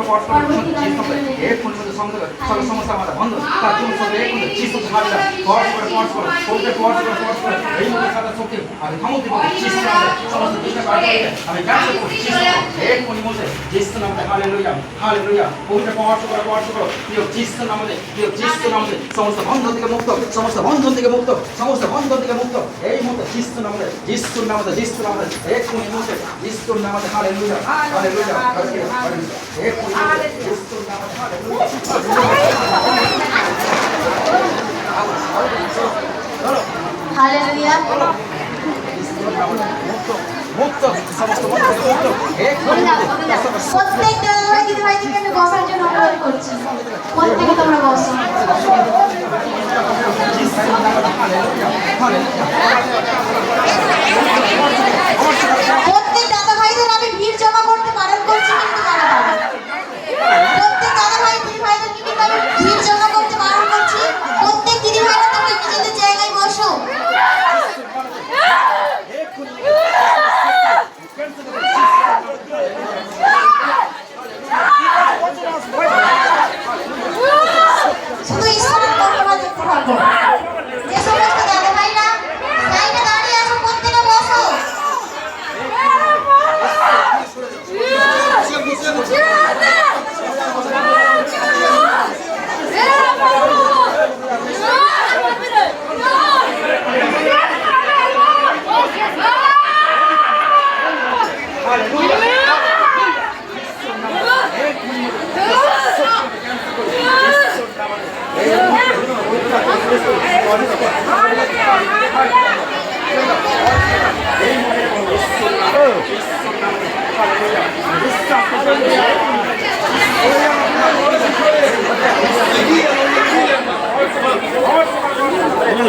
পরস্পর এক কোন মধ্যে সমস্ত সকল সমস্যা আমাদের বন্ধ তার জন্য সব এক এই মধ্যে সাদা শক্তি আমি চিস্ত সমস্ত চেষ্টা করে আমি ব্যবসা করি মধ্যে হালেলুয়া পবিত্র পরস্পর পরস্পর প্রিয় চিস্ত নামে প্রিয় চিস্ত নামে সমস্ত বন্ধন থেকে মুক্ত সমস্ত বন্ধন থেকে মুক্ত সমস্ত বন্ধন থেকে মুক্ত এই মুহূর্তে যিস্ত নামে যিস্তুর নামে যিস্তুর নামে এক কোন মুহূর্তে যিস্তুর নামে হালেলুয়া হালেলুয়া এক কোন মুহূর্তে যিস্তুর নামে হালেলুয়া হালেলুয়া। মুক্ত মুক্ত সমস্ত বন্ধন থেকে মুক্ত এক কোন মুহূর্তে প্রত্যেক দাদাভাই দিদিভাইদেরকে আমি বসার জন্য অনুরোধ করছি। প্রত্যেকে তোমরা বসো। 快点，快点，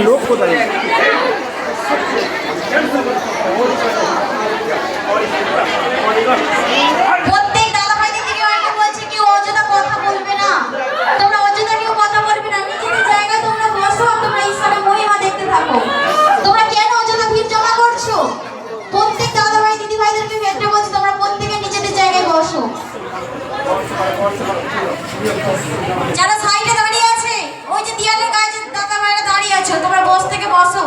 লোক কোথায় যারা সাইডে দাঁড়িয়ে আছে ওই যে দিয়ালের গায়ে যে দাদাভাইরা দাঁড়িয়ে আছো তোমরা বস থেকে বসো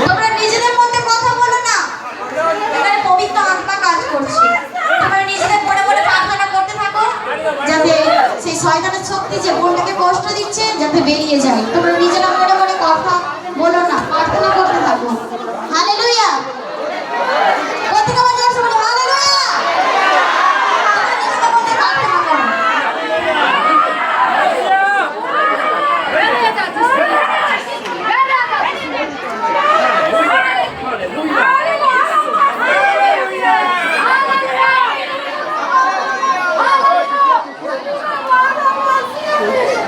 তোমরা নিজেদের মধ্যে কথা বলো না এখানে পবিত্র আত্মা কাজ করছে তোমরা নিজেদের মনে মনে প্রার্থনা করতে থাকো যাতে সেই শয়তানের শক্তি যে বোনটাকে কষ্ট দিচ্ছে যাতে বেরিয়ে যায়। তোমরা নিজেরা মনে মনে কথা বলো না, প্রার্থনা করতে থাকো হালেলুয়া প্রত্যেকে আমার জোরসে বলো হালেলুয়া তোমরা নিজেদের মধ্যে প্রার্থনা করো